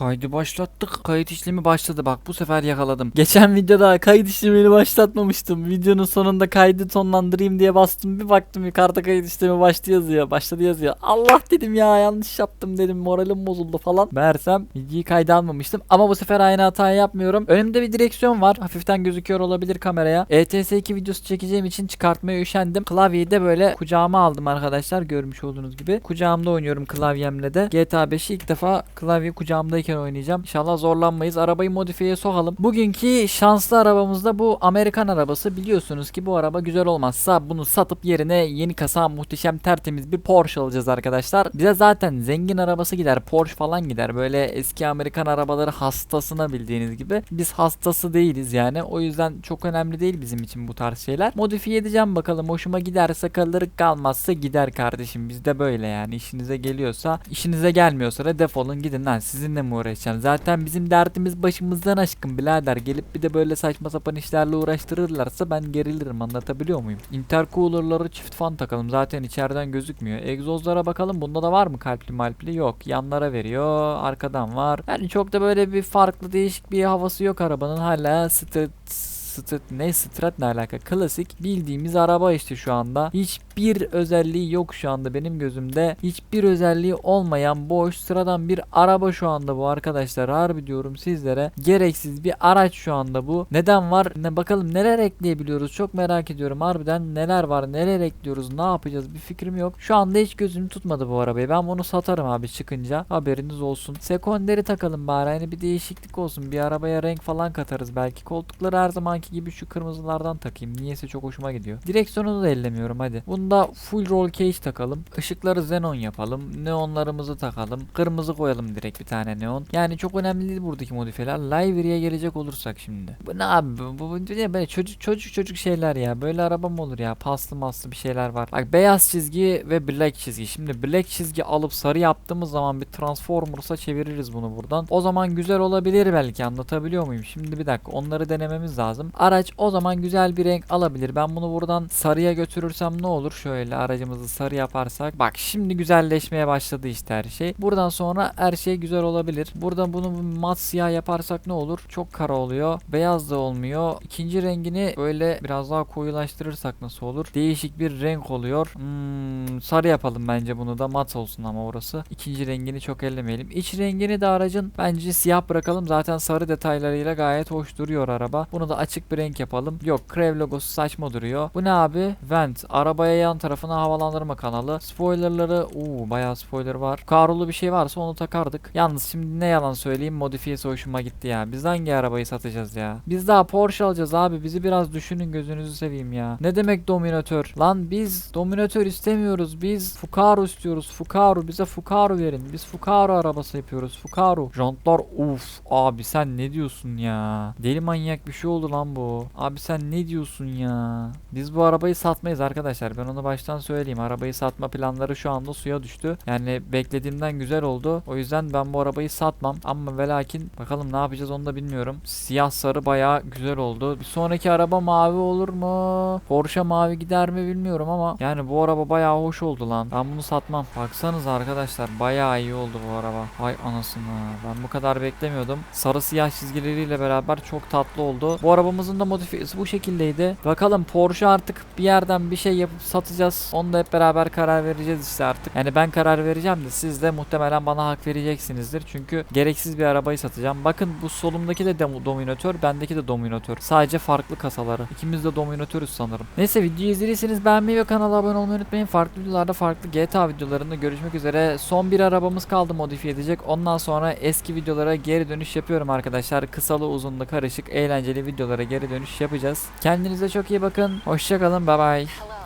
Kaydı başlattık. Kayıt işlemi başladı. Bak bu sefer yakaladım. Geçen videoda kayıt işlemini başlatmamıştım. Videonun sonunda kaydı sonlandırayım diye bastım. Bir baktım yukarıda kayıt işlemi başladı yazıyor. Başladı yazıyor. Allah dedim ya yanlış yaptım dedim. Moralim bozuldu falan. Meğersem videoyu kayda almamıştım. Ama bu sefer aynı hatayı yapmıyorum. Önümde bir direksiyon var. Hafiften gözüküyor olabilir kameraya. E ETS2 videosu çekeceğim için çıkartmaya üşendim. Klavyeyi de böyle kucağıma aldım arkadaşlar. Görmüş olduğunuz gibi. Kucağımda oynuyorum klavyemle de. GTA 5'i ilk defa klavye kucağımdayken oynayacağım. İnşallah zorlanmayız. Arabayı modifiyeye sokalım. Bugünkü şanslı arabamızda bu Amerikan arabası. Biliyorsunuz ki bu araba güzel olmazsa bunu satıp yerine yeni kasa muhteşem tertemiz bir Porsche alacağız arkadaşlar. Bize zaten zengin arabası gider. Porsche falan gider. Böyle eski Amerikan arabaları hastasına bildiğiniz gibi. Biz hastası değiliz yani. O yüzden çok önemli değil bizim için bu tarz şeyler. Modifiye edeceğim bakalım. Hoşuma giderse kalır kalmazsa gider kardeşim. Bizde böyle yani. İşinize geliyorsa işinize gelmiyorsa da defolun gidin lan. Sizinle mi uğraşacağım? Zaten bizim derdimiz başımızdan aşkın birader. Gelip bir de böyle saçma sapan işlerle uğraştırırlarsa ben gerilirim anlatabiliyor muyum? Intercooler'ları çift fan takalım. Zaten içeriden gözükmüyor. Egzozlara bakalım. Bunda da var mı kalpli malpli? Yok. Yanlara veriyor. Arkadan var. Yani çok da böyle bir farklı değişik bir havası yok arabanın. Hala stıt Strat ne Strat ne alaka? Klasik bildiğimiz araba işte şu anda. Hiçbir özelliği yok şu anda benim gözümde. Hiçbir özelliği olmayan boş sıradan bir araba şu anda bu arkadaşlar. Harbi diyorum sizlere. Gereksiz bir araç şu anda bu. Neden var? Ne bakalım neler ekleyebiliyoruz? Çok merak ediyorum. Harbiden neler var? Neler ekliyoruz? Ne yapacağız? Bir fikrim yok. Şu anda hiç gözüm tutmadı bu arabayı. Ben bunu satarım abi çıkınca. Haberiniz olsun. Sekonderi takalım bari. Hani bir değişiklik olsun. Bir arabaya renk falan katarız belki. Koltukları her zamanki gibi şu kırmızılardan takayım. Niyeyse çok hoşuma gidiyor. Direksiyonu da ellemiyorum hadi. Bunda full roll cage takalım. Işıkları xenon yapalım. Neonlarımızı takalım. Kırmızı koyalım direkt bir tane neon. Yani çok önemli değil buradaki modifiyeler. Livery'e gelecek olursak şimdi. Bu ne abi? Bu, bu, bu ne böyle çocuk çocuk çocuk şeyler ya. Böyle araba mı olur ya? Paslı maslı bir şeyler var. Bak beyaz çizgi ve black çizgi. Şimdi black çizgi alıp sarı yaptığımız zaman bir Transformers'a çeviririz bunu buradan. O zaman güzel olabilir belki anlatabiliyor muyum? Şimdi bir dakika onları denememiz lazım. Araç o zaman güzel bir renk alabilir. Ben bunu buradan sarıya götürürsem ne olur? Şöyle aracımızı sarı yaparsak. Bak şimdi güzelleşmeye başladı işte her şey. Buradan sonra her şey güzel olabilir. Burada bunu mat siyah yaparsak ne olur? Çok kara oluyor. Beyaz da olmuyor. İkinci rengini böyle biraz daha koyulaştırırsak nasıl olur? Değişik bir renk oluyor. Hmm, sarı yapalım bence bunu da mat olsun ama orası. İkinci rengini çok ellemeyelim. İç rengini de aracın bence siyah bırakalım. Zaten sarı detaylarıyla gayet hoş duruyor araba. Bunu da açık bir renk yapalım. Yok Crave logosu saçma duruyor. Bu ne abi? Vent. Arabaya yan tarafına havalandırma kanalı. Spoilerları uuu bayağı spoiler var. Karolu bir şey varsa onu takardık. Yalnız şimdi ne yalan söyleyeyim modifiyesi hoşuma gitti ya. Biz hangi arabayı satacağız ya? Biz daha Porsche alacağız abi. Bizi biraz düşünün gözünüzü seveyim ya. Ne demek dominatör? Lan biz dominatör istemiyoruz. Biz Fukaru istiyoruz. Fukaru bize Fukaru verin. Biz Fukaru arabası yapıyoruz. Fukaru. Jantlar uf abi sen ne diyorsun ya? Deli manyak bir şey oldu lan bu. Abi sen ne diyorsun ya? Biz bu arabayı satmayız arkadaşlar. Ben onu baştan söyleyeyim. Arabayı satma planları şu anda suya düştü. Yani beklediğimden güzel oldu. O yüzden ben bu arabayı satmam. Ama ve lakin bakalım ne yapacağız onu da bilmiyorum. Siyah sarı bayağı güzel oldu. Bir sonraki araba mavi olur mu? Porsche mavi gider mi bilmiyorum ama yani bu araba bayağı hoş oldu lan. Ben bunu satmam. Baksanız arkadaşlar bayağı iyi oldu bu araba. Vay anasını. Ben bu kadar beklemiyordum. Sarı siyah çizgileriyle beraber çok tatlı oldu. Bu arabamızın da modifiyesi bu şekildeydi. Bakalım Porsche artık bir yerden bir şey yapıp satacağız. Onu da hep beraber karar vereceğiz işte artık. Yani ben karar vereceğim de siz de muhtemelen bana hak vereceksinizdir. Çünkü gereksiz bir arabayı satacağım. Bakın bu solumdaki de dom- dominatör, bendeki de dominatör. Sadece farklı kasaları. İkimiz de dominatörüz sanırım. Neyse videoyu izlediyseniz beğenmeyi ve kanala abone olmayı unutmayın. Farklı videolarda farklı GTA videolarında görüşmek üzere. Son bir arabamız kaldı modifiye edecek. Ondan sonra eski videolara geri dönüş yapıyorum arkadaşlar. Kısalı uzunlu karışık eğlenceli videolara geri dönüş yapacağız. Kendinize çok iyi bakın. Hoşçakalın. Bye bye.